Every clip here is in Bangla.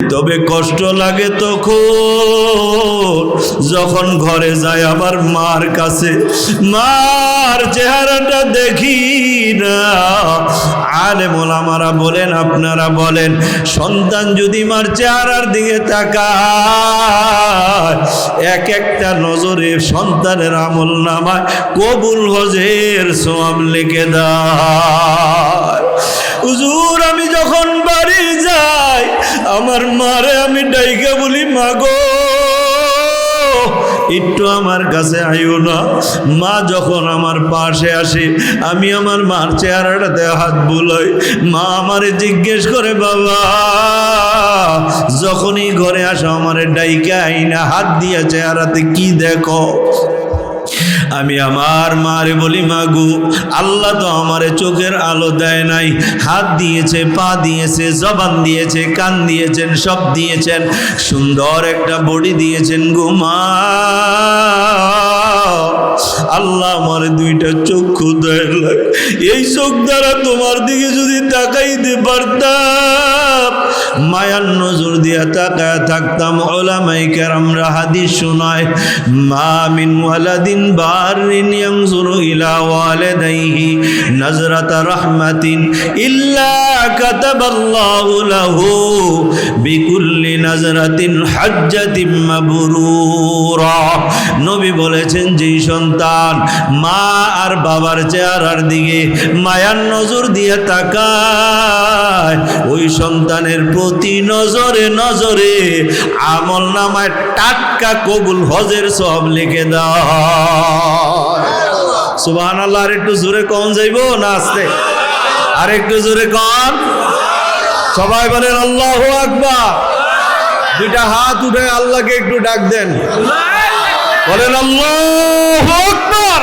তবে কষ্ট লাগে তখন যখন ঘরে যায় আবার মার কাছে। মার চেহারাটা দেখি না। আলে মোলামারা বলেন, আপনারা বলেন, সন্তান যদি মার চেহারার দিকে তাকায়, এক একটা নজরে সন্তানের আমল নামায় কবুল হজের সোয়াব লিখে দেয়। হুজুর, আমি যখন বাড়ি যাই, আমার মারে আমি ডাইকে বলি, মাগো, একটু আমার কাছে আইও না। মা যখন আমার পাশে আসে, আমি আমার মার চেহারাটাতে হাত বুলাই, মা আমারে জিজ্ঞেস করে, বাবা, যখনই ঘরে আসো, আমারে ডাইকে আইনা, হাত দিয়া চেহারাতে কি দেখো? আমি আমার মারে বলি মাগু আল্লাহ তো আমারে চোখের আলো দেয় নাই। হাত দিয়েছে, পা দিয়েছে, জবান দিয়েছে, কান দিয়েছেন, সব দিয়েছেন। সুন্দর একটা বডি দিয়েছেন গো মা। আল্লাহ আমার দুইটা চক্ষু দেয়। এই চোখ দ্বারা তোমার দিকে যদি তাকাইতে পারতাম মায়ার নজর দিয়া তাকায় থাকতাম ওলামাই কেরামরা হাদিস শোনায়, মা মিন ওয়ালাদিন বারিন ইয়ানজুরু ইলা ওয়ালিদাইহি নাজরাতা রাহমাতিন ইল্লা কাতাবাল্লাহু লাহু বিকুল্লি নাজরাতিন হাজ্জাতিন মাবরুরা। নবী বলেছেন, যেই সন্তান মা আর বাবার চেহারার দিকে মায়ার নজর দিয়ে তাকায়, ওই সন্তানের প্রতি নজরে নজরে আমল নামায় টাটকা কবুল হজের সব লিখে সুবহান আল্লাহ আর একটু জোরে কম যাইবো না আসতে? আর একটু জোরে কম? সবাই বলেন আল্লাহ আকবার। দুইটা হাত উঠে আল্লাহকে একটু ডাক দেন। বলেন আল্লাহ আকবার।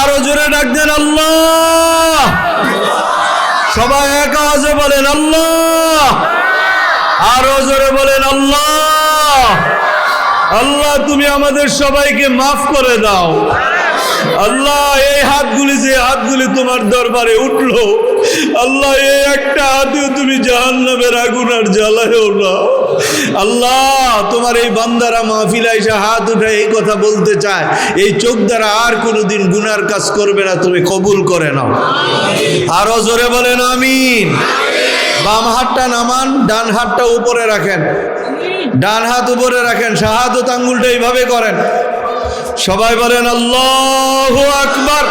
আরও জোরে ডাক দেন আল্লাহ। সবাই আওয়াজে বলেন আল্লাহ। আরও জোরে বলেন আল্লাহ। আল্লাহ তুমি আমাদের সবাইকে মাফ করে দাও। আল্লাহ, এই হাতগুলি যে হাতগুলি তোমার দরবারে উঠল, আল্লাহ, এই একটা হাতেও তুমি জাহান নামের আগুন আর জ্বালায়ও না। আল্লাহ, তোমার এই বান্দারা মাহফিলা এসে হাত উঠে এই কথা বলতে চায়, এই চোখ দ্বারা আর কোনোদিন গুনার কাজ করবে না, তুমি কবুল করে নাও। আরও জোরে বলেন, আমিন। বাম হাতটা নামান, ডান হাতটা উপরে রাখেন। ডান হাত উপরে রাখেন, শাহাদত আঙ্গুলটা এইভাবে করেন। সবাই বলেন আল্লাহ আকবর।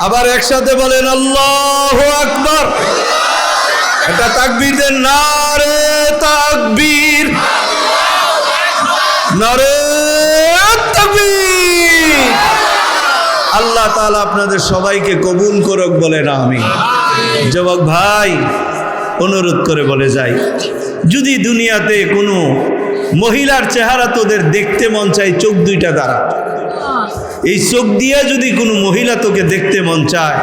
আবার একসাথে বলেন আল্লাহ আকবার। এটা তাকবীর দেন, নারে তাকবীর। নারে আল্লাহ তাআলা আপনাদের সবাইকে কবুল করুক বলেন আমি যুবক ভাই, অনুরোধ করে বলে যাই। যদি দুনিয়াতে কোনো মহিলার চেহারা তোদের দেখতে মন চায় চোখ দুইটা দ্বারা। এই চোখ দিয়ে যদি কোনো মহিলা তোকে দেখতে মন চায়,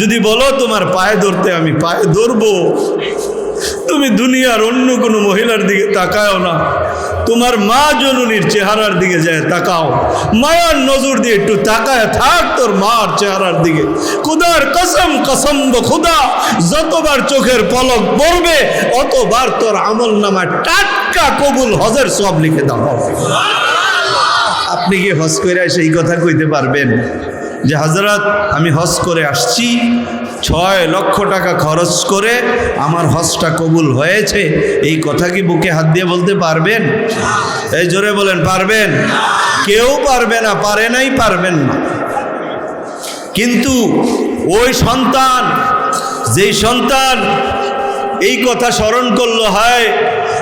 যদি বলো তোমার পায়ে ধরতে আমি পায়ে ধরবো, তুমি দুনিয়ার অন্য কোনো মহিলার দিকে তাকায়ও না। তোমার মা জননীর চেহারার দিকে যায় তাকাও। মায়ার নজর দিয়ে একটু তাকায় থাক তোর মার চেহারার দিকে। খুদার কসম কসম খুদা, যতবার চোখের পলক পড়বে, অতবার তোর আমল নামা টাটকা কবুল হজের সব লিখে দাও। আপনি কি হজ করে সেই কথা কইতে পারবেন? যে হাজরত আমি হজ করে আসছি ছয় লক্ষ টাকা খরচ করে আমার হজটা কবুল হয়েছে। এই কথা কি বুকে হাত দিয়ে বলতে পারবেন? এই জোরে বলেন, পারবেন? কেউ পারবে না, পারে নাই, পারবেন না। কিন্তু ওই সন্তান, যেই সন্তান এই কথা স্মরণ করল, হয়,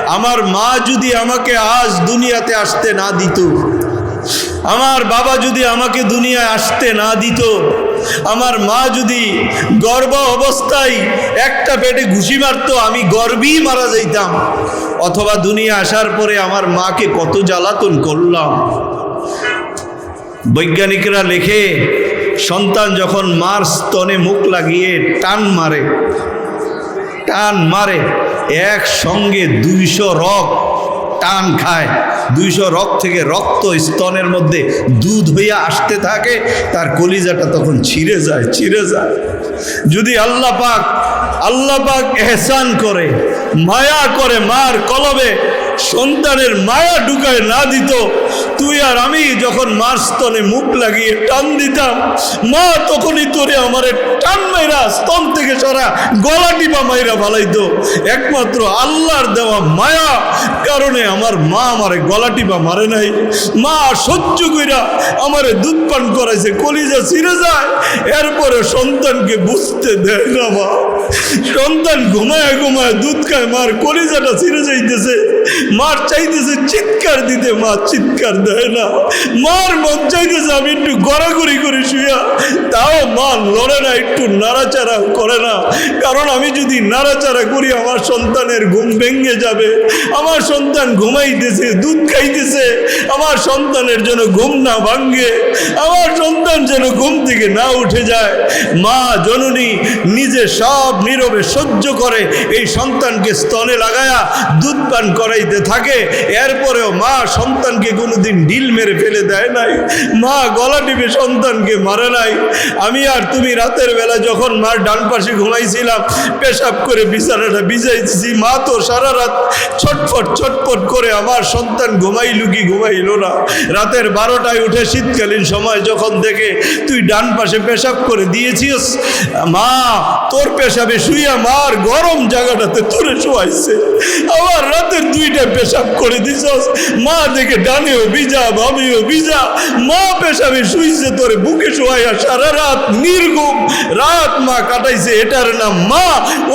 আমার মা যদি আমাকে আজ দুনিয়াতে আসতে না দিত, আমার বাবা যদি আমাকে দুনিয়ায় আসতে না দিত আমার মা যদি গর্ভ অবস্থায় একটা পেটে ঘুষি মারতো, আমি গর্বেই মারা যাইতাম। অথবা দুনিয়া আসার পরে আমার মাকে কত জ্বালাতন করলাম। বৈজ্ঞানিকরা লেখে, সন্তান যখন মার স্তনে মুখ লাগিয়ে টান মারে টান মারে, একসঙ্গে দুইশো রক টান খায়। দুইশো রক থেকে রক্ত স্তনের মধ্যে দুধ হইয়া আসতে থাকে, তার কলিজাটা তখন ছিঁড়ে যায় ছিঁড়ে যায়। যদি আল্লাহ পাক, আল্লাহ এহসান করে, মায়া করে মার কলবে সন্তানের মায়া ঢুকায় না দিত। তুই আর আমি যখন মার স্তনে মুখ লাগিয়ে টান দিতাম, মা তখনই তোরে আমারে টান মাইরা স্তন থেকে সরা গলা টিপা মাইরা ভালাইতো একমাত্র আল্লাহর দেওয়া মায়া কারণে আমার মা আমারে গলা টিপা মারে নাই। মা সহ্য কইরা আমারে দুধ পান করাইছে, কলিজা ছিঁড়ে যায়। এরপরে সন্তানকে বুঝতে দেয় না মা। সন্তান ঘুমায় ঘুমায় দুধ খায়, মার কলিজাটা ছিঁড়ে যাইতেছে। মার চাইতেছে চিৎকার দিতে, মা চিৎকার দেয় না। মার মন চাইতেছে আমি একটু গড়াগড়ি করে শুয়া। তাও মা লড়ে না, একটু নাড়াচাড়া করে না। কারণ আমি যদি নাড়াচাড়া করি, আমার সন্তানের ঘুম ভেঙে যাবে। আমার সন্তান ঘুমাইতেছে, দুধ খাইতেছে। আমার সন্তানের যেন ঘুম না ভাঙ্গে আমার সন্তান যেন ঘুম থেকে না উঠে যায়। মা জননী নিজে সব নীরবে সহ্য করে। এই সন্তানকে স্তনে লাগায়া দুধ পান করাইতে থাকে, এরপরেও মা সন্তানকে কোনোদিন ঢিল মেরে ফেলে দেয় নাই। মা গলা টিপে সন্তানকে মারে নাই। আমি আর তুমি রাতের বেলা যখন মার ডান পাশে ঘুমাইছিলাম, পেশাব করে বিছানাটা ভিজাইছি মা তো সারা রাত ছটফট ছটফট করে আমার সন্তান ঘুমাইলু কি ঘুমাইলো না। রাতের বারোটায় উঠে শীতকালীন সময় যখন দেখে তুই ডান পাশে পেশাব করে দিয়েছিস, মা তোর পেশাবে শুইয়া মার গরম জায়গাটাতে তোরে শোয়াইছে। আবার রাতের দুইটা পেশাব করে দিছস। মা দেখে ডানেও ভিজা বামেও ভিজা মা পেশাবে শুইছে তোরে বুকে শোয়াইয়া সারা রাত নির্গুম রাত মা কাটাইছে, এটার নাম মা।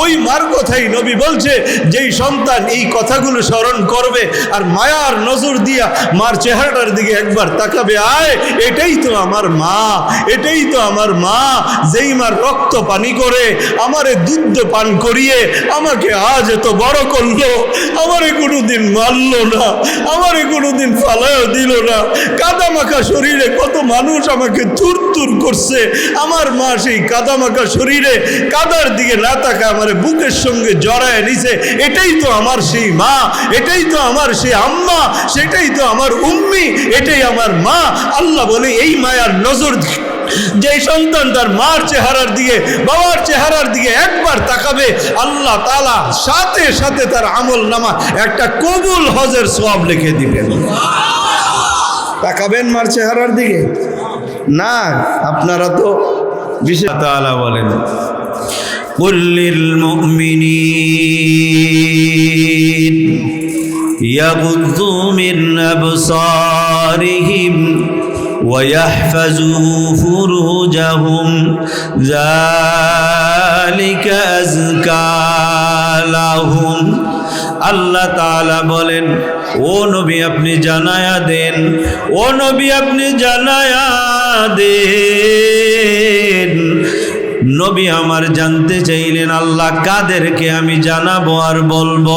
ওই মার কথাই নবী বলছে, যেই সন্তান এই কথাগুলো স্মরণ করবে আর মায়ার নজর দিয়া মার চেহারাটার দিকে একবার তাকাবে, আয়, এটাই তো আমার মা, এটাই তো আমার মা। যেই মার রক্ত পানি করে, আমারে দুধ পান করিয়ে আমাকে আজ এত বড় করল। আমারে কোনোদিন মারলো না, আমারে কোনোদিন ফালায়ও দিল না। কাদা মাখা শরীরে কত মানুষ আমাকে তুর তুর করছে। আমার মা সেই কাদা মাখা শরীরে কাদার দিকে না তাকা আমার বুকের সঙ্গে জড়ায় নিছে। এটাই তো আমার সেই মা, এটাই তো আমার সেই আম্মা, সেটাই তো আমার উম্মি, এটাই আমার মা। আল্লাহ বলে, এই মায়ার নজর যে সন্তান তার মার চেহারার দিকে বাবার চেহারার দিকে একবার তাকাবে আল্লাহ তালা সাথে সাথে তার আমল নামা একটা কবুল হজের সব লিখে দিবেন তাকাবেন মার চেহারার দিকে না আপনারা তো বিশেষ তালা বলেন قل للمؤمنين يغضوا من أبصارهم ويحفظوا فروجهم ذلك أزكى لهم আল্লাহ তাআলা বলেন ও নবী আপনি জানায়া দেন ও নবী আপনি জানায়া দেন নবী আমার জানতে চাইলেন, আল্লাহ কাদেরকে আমি জানাব আর বলব।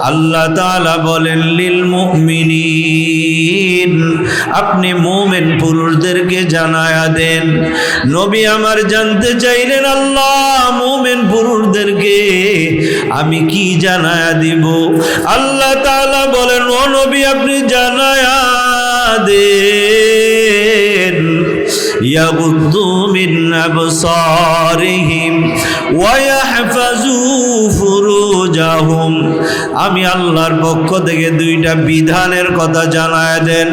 আল্লাহ তাআলা বলেন, লিল মুমিনিন, আপনি মুমিন পুরুষদেরকে জানায়া দেন। নবী আমার জানতে চাইলেন, আল্লাহ মুমিন পুরুষদেরকে আমি কি জানায়া দিব? আল্লাহ তালা বলেন, ও নবী, আপনি জানায়া দেন। يغضوا من أبصارهم ويحفظوا فروجهم আমি আল্লাহর পক্ষ থেকে দুইটা বিধানের কথা জানায় দেন।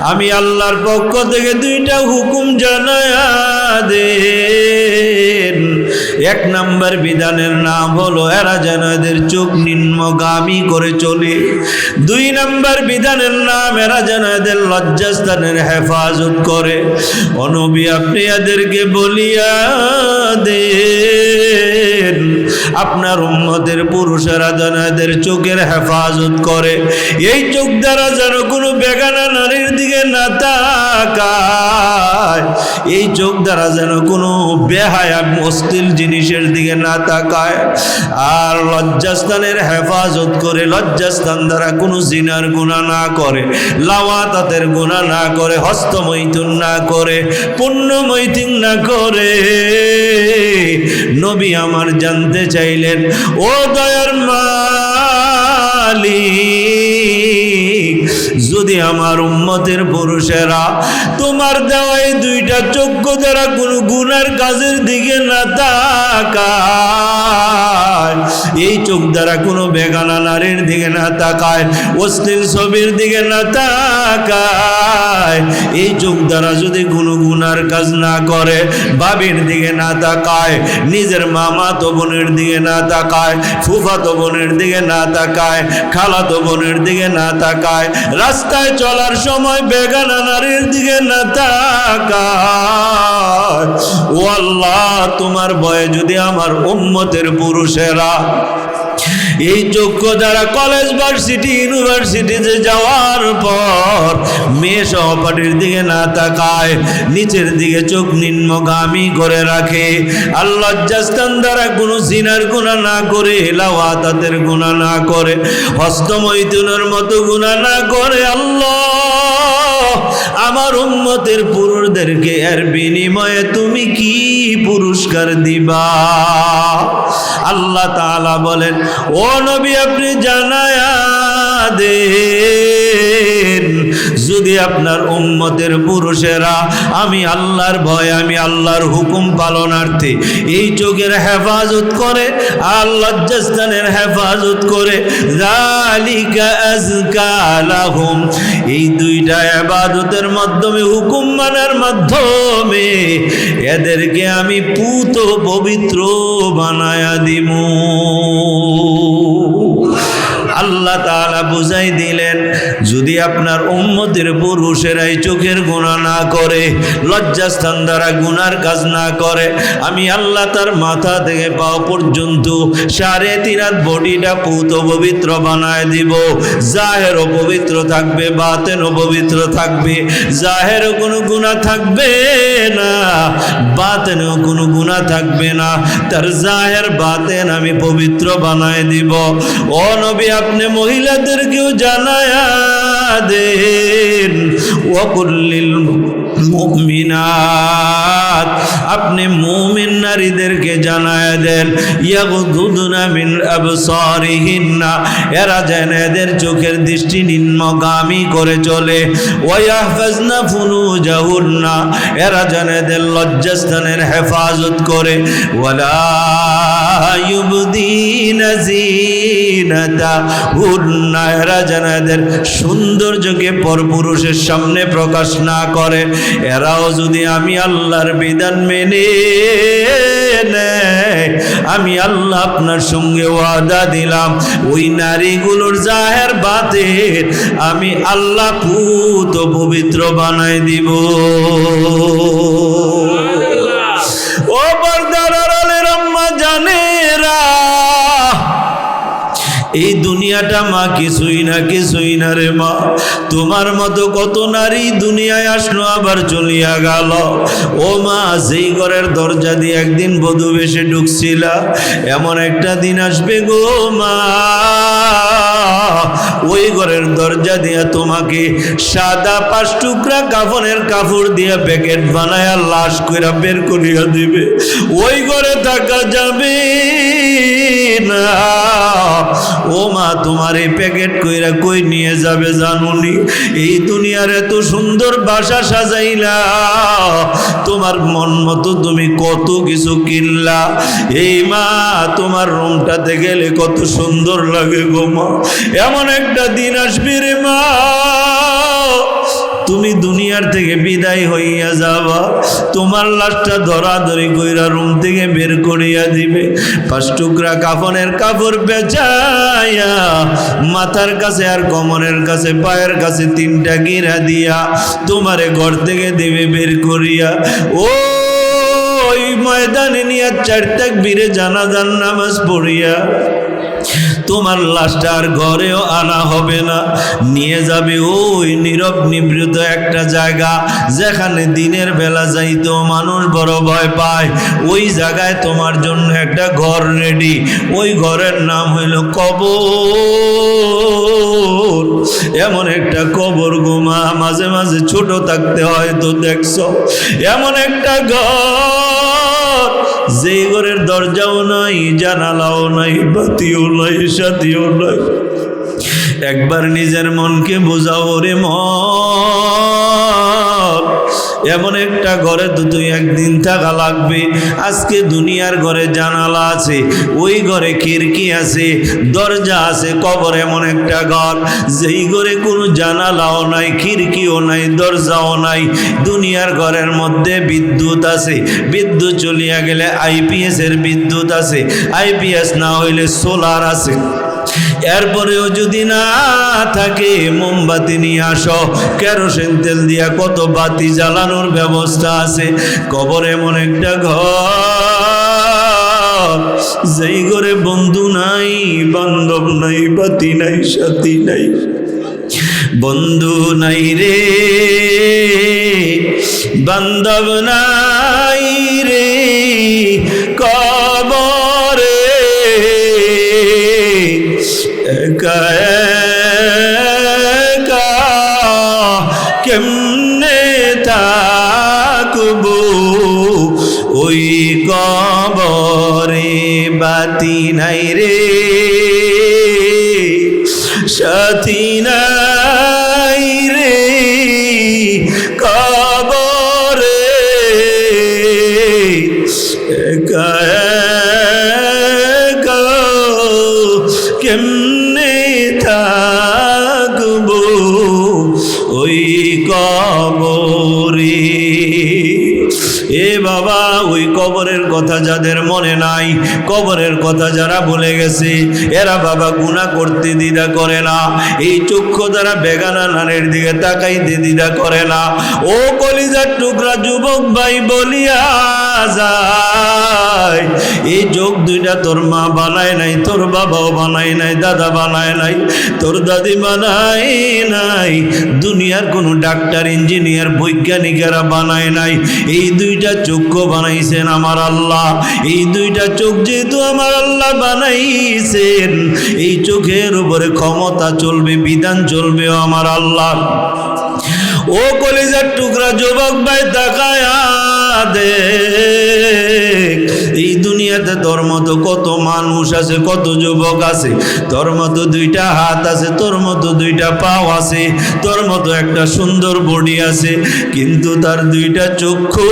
আমি আল্লাহর পক্ষ থেকে দুইটা হুকুম জানায় দেন। এক নাম্বার বিধানের নাম হলো, এরা যেন এদের চোখ নিম্নগামী করে চলে। দুই নাম্বার বিধানের নাম, এরা যেন এদের লজ্জাস্থানের হেফাজত করে। অনবী আপনি এদেরকে বলিয়া আপনার উম্মতের পুরুষেরা যেন এদের চোখের হেফাজত করে। এই চোখ দ্বারা যেন কোনো বেগানা নারীর দিকে না তাকায়। এই চোখ দ্বারা যেন কোনো বেহায়া মস্তিল জিনিসের দিকে না তাকায়। আর লজ্জাস্থানের হেফাজত করে, লজ্জাস্থান দ্বারা কোনো জিনার গুণা না করে লাওয়া লাওয়াতাতের গুণা না করে হস্ত হস্তমৈথুন না করে, পুণ্যমৈথুন না করে। নবী আমার জানতে চাইলেন, ও দয়ার যদি আমার উম্মতের পুরুষেরা তোমার দেওয়াই দুইটা চক্ষু দ্বারা কোনো গুনার কাজের দিকে না এই চোখ দ্বারা কোনো বেগানা নারীর দিকে না তাকায়, অশ্লীল ছবির দিকে না তাকায়। এই চোখ দ্বারা যদি কোনো গুনার কাজ না করে, বাবির দিকে না তাকায়, নিজের মামা তো বোনের দিকে না তাকায়, ফুফা তো বোনের দিকে না তাকায়, খালা তো বোনের দিকে না তাকায়, রাস্তায় চলার সময় বেগানা নারীর দিকে না তাকায়। ও আল্লাহ, তোমার ভয়ে যদি আমার উম্মতের পুরুষেরা এই যোগ্য যারা কলেজ ভার্সিটি ইউনিভার্সিটিতে যাওয়ার পর মেয়ে সহপাঠীর দিকে না তাকায়, নিচের দিকে চোখ নিম্নগামী করে রাখে। আল্লাহ জাস্তান দ্বারা কোনো জিনার গুণা না করে লাওয়াতাতের গুণা না করে, হস্তমৈথুনের মতো গুণা না করে আল্লাহ। আমার উম্মতের পুরুষদেরকে এর বিনিময়ে তুমি কি পুরস্কার দিবা? আল্লাহ তাআলা বলেন, ও নবী, আপনি জানায়া দেন যদি আপনার উম্মতের পুরুষেরা, আমি আল্লাহর ভয়, আমি আল্লাহর হুকুম পালনার্থে এই চোখের হেফাজত করে আল্লাহ জাস্তানের হেফাজত করে এই দুইটা ইবাদতের মাধ্যমে, হুকুম মানার মাধ্যমে এদেরকে আমি পুত পবিত্র বানায়া দিমু। আল্লাহ তাআলা বুঝাই দিলেন, যদি আপনার উম্মতের পুরুষেরাই চোখের গুণা না করে, লজ্জাস্থান দ্বারা গুনার কাজ না করে, আমি আল্লাহ তার মাথা থেকে পাও পর্যন্ত সাড়ে তিন হাত বডিটা পুত পবিত্র বানায় দিব। জাহেরও পবিত্র থাকবে বাতেনও পবিত্র থাকবে, জাহেরও কোনো গুণা থাকবে না, বাতেনও কোনো গুণা থাকবে না। তার জাহের, বাতেন আমি পবিত্র বানায় দিব। ও নবী আপনি মহিলাদেরকেও জানায়া দেন ওকুল্লিল মুমিনাত। আপনি মুমিন নারীদেরকে জানায় দেন ইয়াগুদুনা মিন আবসারিহিন্না। এরা যেন এদের চোখের দৃষ্টি নিম্নগামী করে চলে। ওয়াহফাজনা ফুনুজাহুন্না। এরা যেন এদের লজ্জাস্থানের হেফাজত করে। ওয়ালা ইউবদিনা জিনাতা এরা যেন এদের সৌন্দর্যকে পরপুরুষের সামনে প্রকাশ না করে। এরাও যদি আমি আল্লাহর বিধান মেনে নেয়, আমি আল্লাহ আপনার সঙ্গে ওয়াদা দিলাম। ওই নারীগুলোর জাহের বাতে আমি আল্লাহ পুত পবিত্র বানাই দিব। এই দুনিয়াটা মা কিছুই না কিছুই না রে মা। তোমার মতো কত নারী দুনিয়ায় আসলো, আবার চলিয়া গেল। ও মা, যেই ঘরের দরজা দিয়ে একদিন বধূ বেশে ঢুকছিলা, এমন একটা দিন আসবে গো মা। ওই ঘরের দরজা দিয়া তোমাকে সাদা পাঁচ টুকরা কাফনের কাপড় দিয়া প্যাকেট বানায়া লাশ কইরা বের করিয়া দিবে। ওই ঘরে থাকা যাবে। না। ও মা তোমার এই প্যাকেট কইরা কই নিয়ে যাবে জানুনি? এই দুনিয়ার এত সুন্দর বাসা সাজাইলা, তোমার মন মতো তুমি কত কিছু কিনলা। এই মা, তোমার রুমটাতে গেলে কত সুন্দর লাগে গো মা। এমন একটা দিন আসবে রে মা। তুমি দুনিয়ার থেকে বিদায় হইয়া যাবা। তোমার লাশটা ধরাধরি কইরা রুম থেকে বের করিয়া দিবে। পাঁচ টুকরা কাফনের কাপড় বেচাইয়া মাথার কাছে আর কমরের কাছে, পায়ের কাছে তিনটা গিরা দিয়া তোমারে ঘর থেকে দিবে বের করিয়া। ও, ওই ময়দানে নিয়ে চার তাক বীরে জানাজান নামাজ পড়িয়া তোমার লাশটা আর ঘরেও আনা হবে না। নিয়ে যাবে ওই নীরব নিবৃত একটা জায়গা, যেখানে দিনের বেলা যাইতেও মানুষ বড় ভয় পায়। ওই জায়গায় তোমার জন্য একটা ঘর রেডি ওই ঘরের নাম হইল কবর। এমন একটা কবর গোমা মাঝে মাঝে ছোট থাকতে হয়তো দেখছ। এমন একটা ঘর। যেই ঘরের দরজাও নাই, জানালাও নাই, বাতিও নাই সাথীও নাই। একবার নিজের মনকে বোঝাও রে মন। এমন একটা ঘরে তো তুই একদিন থাকা লাগবে। আজকে দুনিয়ার ঘরে জানালা আছে, ওই ঘরে খিড়কি আছে, দরজা আছে, কবর এমন একটা ঘর। যেই ঘরে কোনো জানালাও নাই, খিড়কিও নাই, দরজাও নাই, দুনিয়ার ঘরের মধ্যে বিদ্যুৎ আছে। বিদ্যুৎ চলিয়া গেলে আইপিএস এর বিদ্যুৎ আছে। আইপিএস না হইলে সোলার আছে। এরপরেও যদি না থাকে মোমবাতি নিয়ে আসো। কেরোসিন তেল দিয়া কত বাতি জ্বালানোর ব্যবস্থা আছে। কবর এমন একটা ঘর, যেই ঘরে বন্ধু নাই, বান্ধব নাই, বাতি নাই, সাথী নাই। বন্ধু নাই রে, বান্ধব নাই রে, কবরে কেমনে থাকব ওই কবরে বাতি নাই রে সাথী নাই কথা যাদের মনে নাই, কবরের কথা যারা ভুলে গেছে, এরা বাবা গুণা করতে দ্বিধা করে না। এই চক্ষু দ্বারা বেগানা নানের দিকে তাকাইতে দ্বিধা করে না। ও কলিজার টুকরা যুবক ভাই বলিয়া যায়, এই চোখ দুইটা তোর মা বানায় নাই, তোর বাবাও বানায় নাই, দাদা বানায় নাই, তোর দাদি বানায় নাই, দুনিয়ার কোনো ডাক্তার, ইঞ্জিনিয়ার, বৈজ্ঞানিকেরা বানায় নাই। এই দুইটা চক্ষু বানাইছেন আমার আল্লাহ। এই দুইটা চোখ যেহেতু আমার আল্লাহ বানাইছেন, এই চোখের উপরে ক্ষমতা চলবে, বিধান চলবে আমার আল্লাহ। ও কলিজার টুকরা যুবক ভাই, তাকায়া দেখ। এই দুনিয়াতে ধর্ম তো কত মানুষ আছে, কত যুবক আছে। তোর মতো দুইটা হাত আছে, তোর মতো দুইটা পাও আছে, তোর মতো একটা সুন্দর বডি আছে, কিন্তু তার দুইটা চক্ষু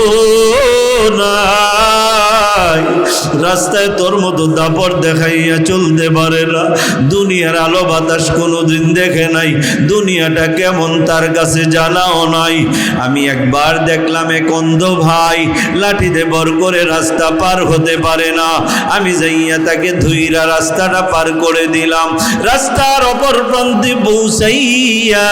নাই রাস্তায় তোর মতো দাপট দেখাইয়া চলতে পারে না। দুনিয়ার আলো বাতাস কোনোদিন দেখে নাই। দুনিয়াটা কেমন তার কাছে জানাও নাই। আমি একবার দেখলাম এক অন্ধ ভাই, লাঠিতে বর করে রাস্তা পার হতে পারে না। আমি যাইয়া তাকে ধুইরা রাস্তাটা পার করে দিলাম। রাস্তার অপর প্রান্তে পৌঁছাইয়া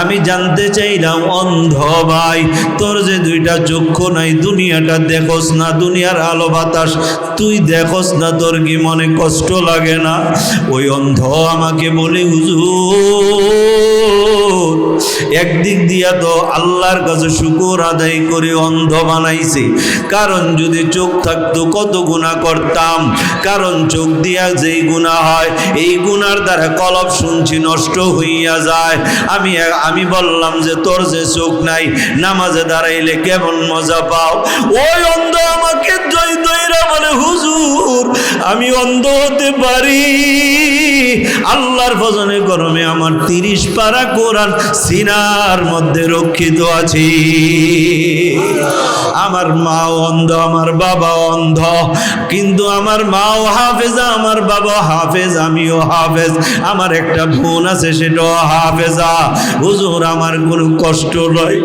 আমি জানতে চাইলাম, অন্ধ ভাই, তোর যে দুইটা চক্ষু নাই, দুনিয়াটা দেখোস না। দুনিয়ার আলো বাতাস। তুই দেখোস না তোর কি মনে কষ্ট লাগে না? ওই অন্ধ আমাকে বলে, হুজুর, একদিক দিয়া তো আল্লাহর কাছে শুকুর আদায় করে অন্ধ বানাইছে। কারণ যদি চোখ থাকতো কত গুণা করতাম। কারণ চোখ দিয়া যেই গুণা হয়, এই গুণার দ্বারা কলব শুনছি নষ্ট হইয়া যায়। আমি আমি বললাম যে তোর যে চোখ নাই, নামাজে দাঁড়াইলে কেমন মজা পাও? ওই অন্ধ আমাকে জয় দইরা বলে, হুজুর, আমি অন্ধ হতে পারি। আল্লাহর ভজনে গরমে আমার তিরিশ পারা কোরআন সিনার মধ্যে রক্ষিত আছে। আমার মা অন্ধ, আমার বাবা অন্ধ, কিন্তু আমার মাও হাফেজা, আমার বাবা হাফেজ, আমিও হাফেজ। আমার একটা বোন আছে, সেটাও হাফেজা। হুজুর, আমার কোনো কষ্ট নয়।